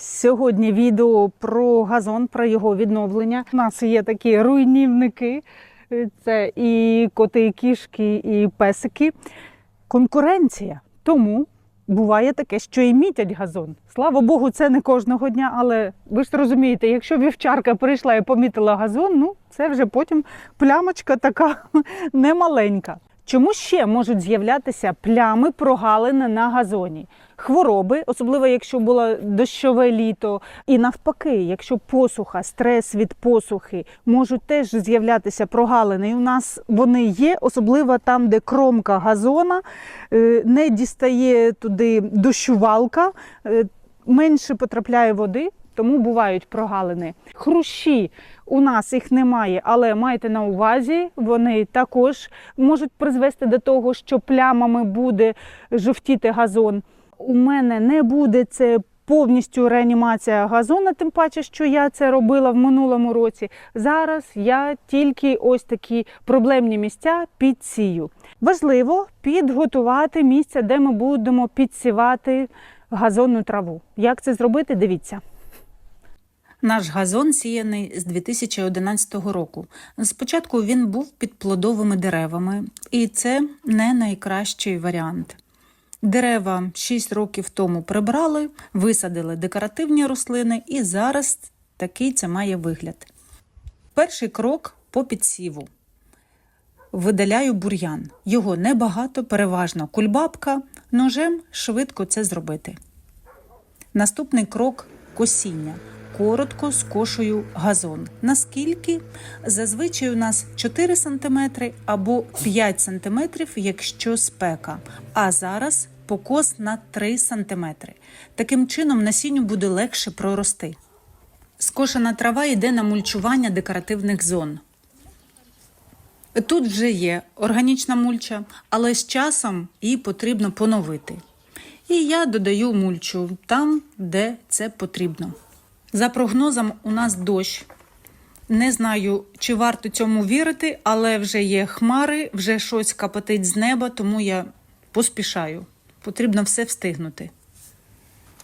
Сьогодні відео про газон, про його відновлення. У нас є такі руйнівники: це і коти, і кішки, і песики. Конкуренція. Тому буває таке, що і мітять газон. Слава Богу, це не кожного дня, але ви ж розумієте, якщо вівчарка прийшла і помітила газон, ну це вже потім плямочка така немаленька. Чому ще можуть з'являтися плями прогалини на газоні? Хвороби, особливо якщо було дощове літо, і навпаки, якщо посуха, стрес від посухи, можуть теж з'являтися прогалини. І у нас вони є, особливо там, де кромка газона е, не дістає туди дощувалка, е, менше потрапляє води. Тому бувають прогалини. Хрущі у нас їх немає, але майте на увазі, вони також можуть призвести до того, що плямами буде жовтіти газон. У мене не буде це повністю реанімація газона, тим паче, що я це робила в минулому році. Зараз я тільки ось такі проблемні місця підсію. Важливо підготувати місце, де ми будемо підсівати газонну траву. Як це зробити? Дивіться. Наш газон сіяний з 2011 року. Спочатку він був під плодовими деревами, і це не найкращий варіант. Дерева 6 років тому прибрали, висадили декоративні рослини, і зараз такий це має вигляд. Перший крок по підсіву. Видаляю бур'ян. Його небагато, переважно кульбабка. Ножем швидко це зробити. Наступний крок косіння. Коротко скошую газон. Наскільки? Зазвичай у нас 4 см або 5 см, якщо спека. А зараз покос на 3 см. Таким чином насінню буде легше прорости. Скошена трава йде на мульчування декоративних зон. Тут вже є органічна мульча, але з часом її потрібно поновити. І я додаю мульчу там, де це потрібно. За прогнозом, у нас дощ. Не знаю, чи варто цьому вірити, але вже є хмари, вже щось капотить з неба, тому я поспішаю. Потрібно все встигнути.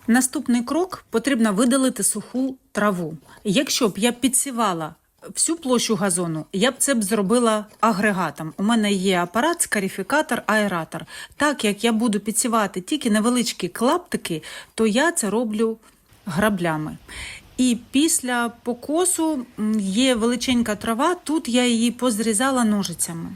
Наступний крок потрібно видалити суху траву. Якщо б я підсівала всю площу газону, я б це б зробила агрегатом. У мене є апарат, скарифікатор, аератор. Так як я буду підсівати тільки невеличкі клаптики, то я це роблю граблями. І після покосу є величенька трава, тут я її позрізала ножицями.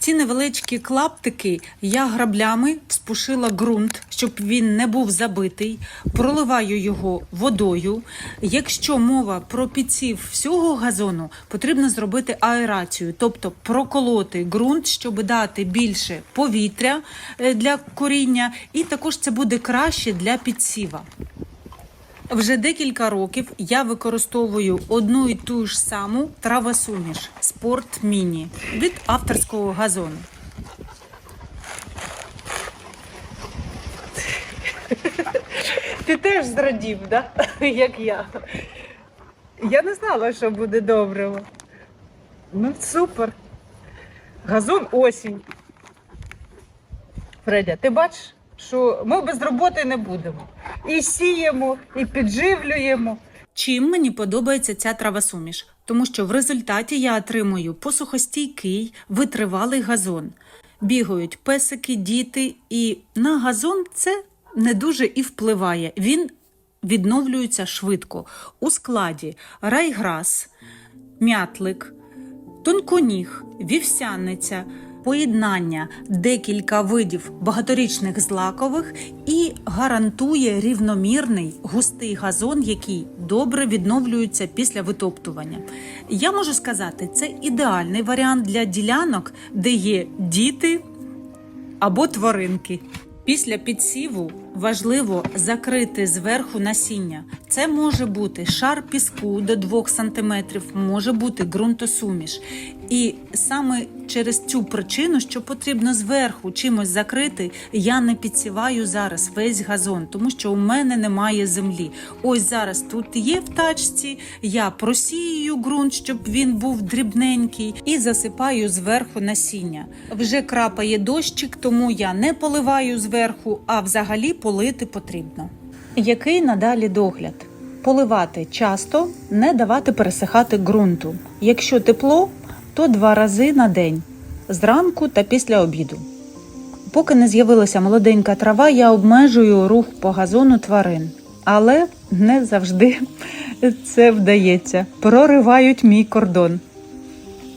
Ці невеличкі клаптики я граблями вспушила ґрунт, щоб він не був забитий. Проливаю його водою. Якщо мова про підсів всього газону, потрібно зробити аерацію, тобто проколоти ґрунт, щоб дати більше повітря е, для коріння, і також це буде краще для підсіва. Вже декілька років я використовую одну і ту ж саму травосуміш Спорт Міні від авторського газону. Ти теж зрадів, да? як я. Я не знала, що буде добре. Ну, супер. Газон осінь. Фредя, ти бачиш, що ми без роботи не будемо. І сіємо, і підживлюємо. Чим мені подобається ця травосуміш? Тому що в результаті я отримую посухостійкий, витривалий газон. Бігають песики, діти, і на газон це не дуже і впливає. Він відновлюється швидко. У складі райграс, мятлик, тонконіг, вівсяниця, поєднання декілька видів багаторічних злакових і гарантує рівномірний густий газон, який добре відновлюється після витоптування. Я можу сказати, це ідеальний варіант для ділянок, де є діти або тваринки. Після підсіву важливо закрити зверху насіння. Це може бути шар піску до 2 см, може бути ґрунтосуміш. І саме через цю причину, що потрібно зверху чимось закрити, я не підсіваю зараз весь газон, тому що у мене немає землі. Ось зараз тут є в тачці, я просію ґрунт, щоб він був дрібненький, і засипаю зверху насіння. Вже крапає дощик, тому я не поливаю зверху, а взагалі полити потрібно. Який надалі догляд? Поливати часто, не давати пересихати ґрунту. Якщо тепло, то два рази на день зранку та після обіду. Поки не з'явилася молоденька трава, я обмежую рух по газону тварин, але не завжди це вдається. Проривають мій кордон.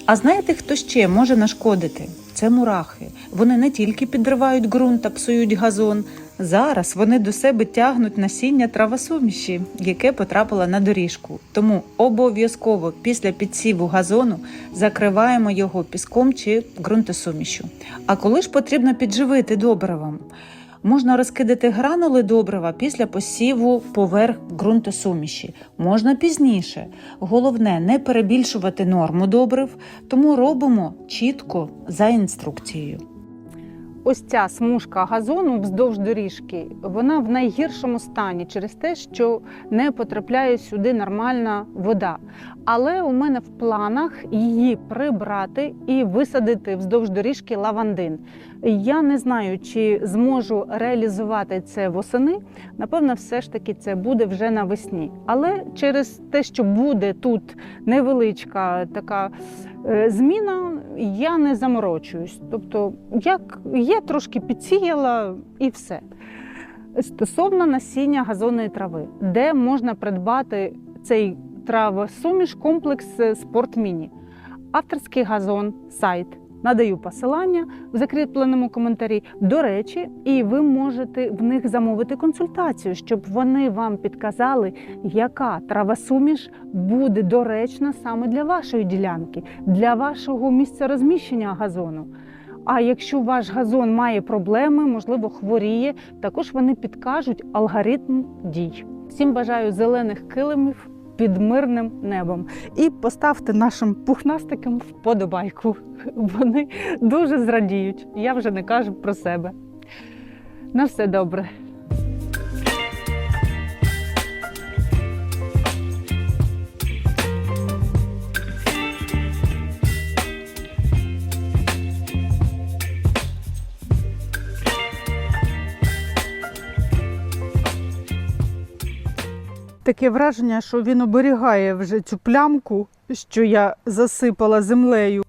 А знаєте, хто ще може нашкодити? Це мурахи. Вони не тільки підривають ґрунт та псують газон. Зараз вони до себе тягнуть насіння травосуміші, яке потрапило на доріжку. Тому обов'язково після підсіву газону закриваємо його піском чи ґрунтосумішю. А коли ж потрібно підживити добривом? Можна розкидати гранули добрива після посіву поверх ґрунтосуміші. Можна пізніше. Головне не перебільшувати норму добрив, тому робимо чітко за інструкцією. Ось ця смужка газону вздовж доріжки, вона в найгіршому стані через те, що не потрапляє сюди нормальна вода. Але у мене в планах її прибрати і висадити вздовж доріжки лавандин. Я не знаю, чи зможу реалізувати це восени. Напевно, все ж таки це буде вже навесні. Але через те, що буде тут невеличка така е, зміна, я не заморочуюсь. Тобто, як є, трошки підсіяла і все. Стосовно насіння газонної трави, де можна придбати цей травосуміш комплекс е, Спортміні. Авторський газон, сайт. Надаю посилання в закріпленому коментарі. До речі, і ви можете в них замовити консультацію, щоб вони вам підказали, яка травосуміш буде доречна саме для вашої ділянки, для вашого місця розміщення газону. А якщо ваш газон має проблеми, можливо, хворіє, також вони підкажуть алгоритм дій. Всім бажаю зелених килимів під мирним небом. І поставте нашим пухнастикам вподобайку. Вони дуже зрадіють. Я вже не кажу про себе. На все добре. Таке враження, що він оберігає вже цю плямку, що я засипала землею.